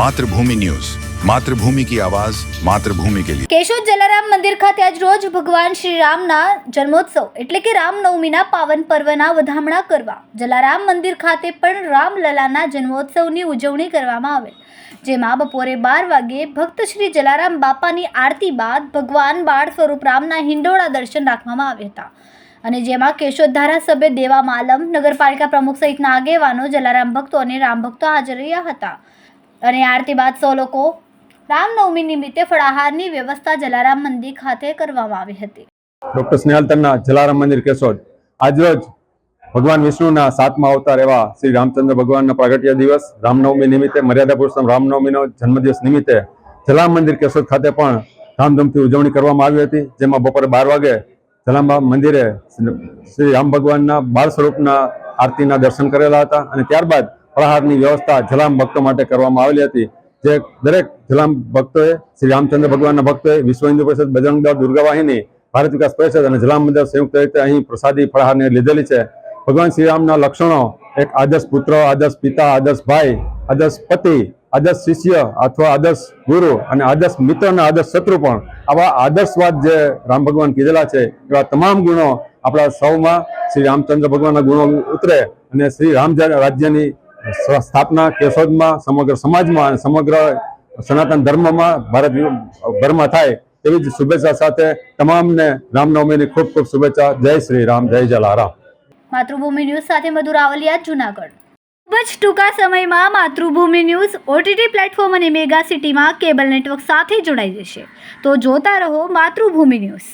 Mathrubhumi news. Mathrubhumi કી આવાજ, માતૃભૂમિ કે લિયે કેશોદ જલારામ મંદિર ખાતે આજ રોજ ભગવાન શ્રી રામના જન્મોત્સવ, એટલે કે રામ નવમીના પાવન પર્વના વધામણા કરવા. જલારામ મંદિર ખાતે પણ રામલલાના જન્મોત્સવની ઉજવણી કરવામાં આવેલ, જેમાં બપોરે બાર વાગે ભક્ત શ્રી જલારામ બાપાની આરતી બાદ ભગવાન બાળ સ્વરૂપ રામના હિંડોળા દર્શન રાખવામાં આવ્યા હતા. અને જેમાં કેશોદ ધારાસભ્ય દેવા માલમ નગરપાલિકા પ્રમુખ સહિતના આગેવાનો જલારામ ભક્તો અને રામ ભક્તો હાજર રહ્યા હતા. અને આરતી બાદ સૌ લોકો રામનવમી નિમિત્તે ફળાહારની વ્યવસ્થા જલારામ મંદિર ખાતે કરવામાં આવી હતી. ડોક્ટર સ્નેહાલતરના જલારામ મંદિર કેશોદ આજરોજ ભગવાન વિષ્ણુના સાતમા અવતાર એવા શ્રી રામચંદ્ર ભગવાનના પ્રાગટ્ય દિવસ, રામનવમી નિમિત્તે, મર્યાદા પુરુષોત્તમ રામનવમીનો જન્મદિવસ નિમિત્તે જલારામ મંદિર કેશોદ ખાતે પણ ધામધૂમથી ઉજવણી કરવામાં આવી હતી, જેમાં બપોરે બાર વાગે જલારામ મંદિરે શ્રી રામ ભગવાનના બાળ સ્વરૂપના આરતીના દર્શન કરેલા હતા અને ત્યારબાદ ફળાહારની વ્યવસ્થા જલામ ભક્તો માટે કરવામાં આવેલી હતી. જે દરેક જલામ ભક્તોએ, શ્રી રામચંદ્ર ભગવાનના ભક્તોએ વિશ્વ હિન્દુ પરિષદ બજરંગ દળ દુર્ગા ભારત વિકાસ પરિષદ અને જલામ મંદિર સંયુક્ત રીતે અહીં પ્રસાદી ફળાહારની લીધેલી છે. ભગવાન શ્રીરામના લક્ષણો, એક આદર્શ પુત્ર, આદર્શ પિતા, આદર્શ ભાઈ, આદર્શ પતિ, આદર્શ શિષ્ય અથવા આદર્શ ગુરુ અને આદર્શ મિત્ર અને આદર્શ શત્રુ પણ આવા આદર્શવાદ જે રામ ભગવાન કીધેલા છે, એવા તમામ ગુણો આપણા સૌમાં શ્રી રામચંદ્ર ભગવાનના ગુણો ઉતરે અને શ્રી રામ રાજ્યની સ્થાપના કેશોદમાં, સમગ્ર સમાજમાં અને સમગ્ર સનાતન ધર્મમાં ભારત ભરમાં થાય એવી જ શુભેચ્છા સાથે તમામને રામનવમીની ખૂબ ખૂબ શુભેચ્છા. જય શ્રી રામ, જય જલારામ. માતૃભૂમિ ન્યૂઝ સાથે મધુર આવલિયા, જુનાગઢ. ખૂબ જ ટૂંકા સમયમાં માતૃભૂમિ ન્યૂઝ ઓટીટી પ્લેટફોર્મ અને મેગા સિટીમાં કેબલ નેટવર્ક સાથે જોડાઈ જશે. તો જોતા રહો માતૃભૂમિ ન્યૂઝ.